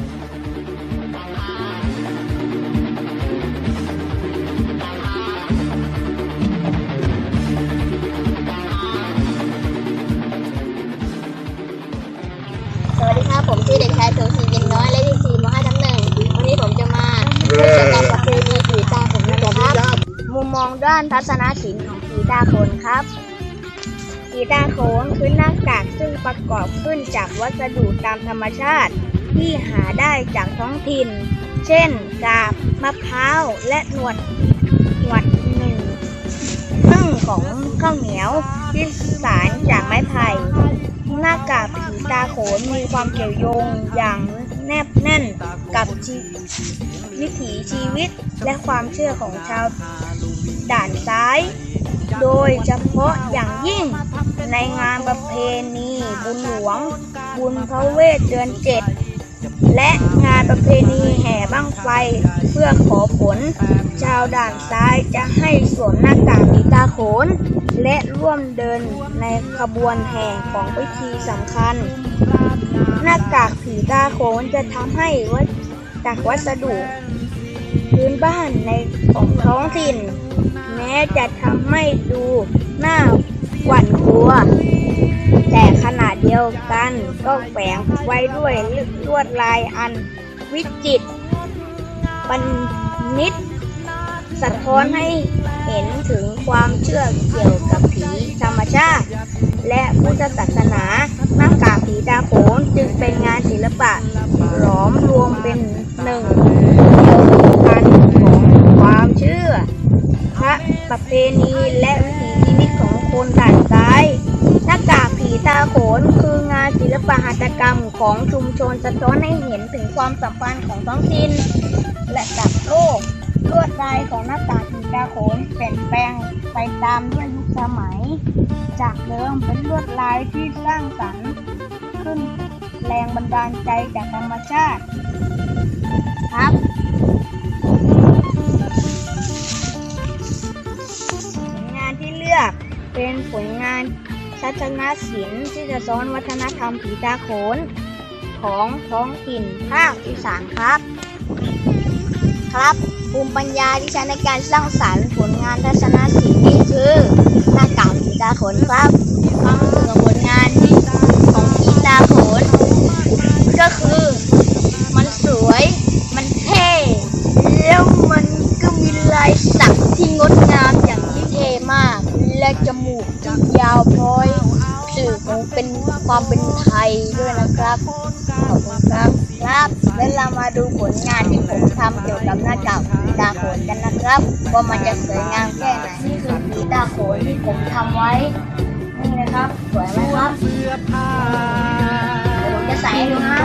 สวัสดีครับผมชื่อเด็กชายโสศิเย็นน้อยเลขที่สี่มห้าทับหนึ่งวันนี้ผมจะมาพูดเกี่ยวกับประเพณีผีตาโขนนะครับ มุมมองด้านทัศนศิลป์ของผีตาโขนครับผีตาโขนคือหน้ากากซึ่งประกอบขึ้นจากวัสดุตามธรรมชาติ ที่หาได้จากท้องถิ่น เช่น กาบ มะพร้าว และหนวดหนวดหนึ่งซึ่งของข้าวเหนียวที่สารจากไม้ไผ่หน้ากากผีตาโขนมีความเกี่ยวโยงอย่างแนบแน่นกับวิถีชีวิตและความเชื่อของชาวด่านซ้าย โดยเฉพาะอย่างยิ่งในงานประเพณีบุญหลวง บุญพระเวทเดือนเจ็ด ประเพณีแห่บ้างไฟ เพื่อขอผล ชาวด่านซ้ายจะให้สวมหน้ากากผีตาโขน และร่วมเดินในขบวนแห่ของพิธีสำคัญ หน้ากากผีตาโขนจะทำให้วัจากวัสดุ พื้นบ้านในของท้องถิ่น แม้จะทำให้ดูหน้าหวั่นกลัว แต่ขนาดเดียวกันก็แฝงไว้ด้วยลวดลายอัน วิจิตรบันนิดสะท้อนให้เห็นถึงความเชื่อเกี่ยวกับผีธรรมชาติ และพุทธศาสนาหน้ากากผีตาโขนจึงเป็นงานศิลปะหลอมรวมเป็นหนึ่งเดียวกันของความเชื่อ พระประเพณี ปหัตกรรมของชุมชนสะท้อนให้เห็นถึงความสัมพันธ์ของท้องถิ่นและกับโลกลวดลายของหน้ากากผีตาโขนเปลี่ยนแปลงไปตามด้วยยุคสมัย จากเดิมเป็นลวดลายที่สร้างสรรค์ขึ้นแรงบันดาลใจจากธรรมชาติ ครับผลงานที่เลือกเป็นผลงาน ทัศนศิลป์ที่จะซ้อนวัฒนธรรมผีตาโขน ของท้องถิ่นภาคอีสานครับ ครับภูมิปัญญาที่ใช้ในการสร้างสรรค์ผลงานทัศนศิลป์นี่คือหน้ากากผีตาโขนครับส่วนผลงานของผีตาโขน ก็คือมันสวย มันเท่ แล้วมันก็มีลายสักที่งดงามอย่างที่เท่มาก และจมูกที่ยาวพร้อยสื่อของเป็นความเป็นไทยด้วยนะครับ ขอบคุณครับครับแล้วเรามาดูผลงานที่ผมทำเกี่ยวกับหน้ากากผีตาโขนกันนะครับว่ามันจะสวยงามแค่ไหนนี่คือผีตาโขนที่ผมทำไว้ นี่นะครับ สวยไหมครับเสื้อผ้าเดี๋ยวผมจะใส่ให้ดูนะ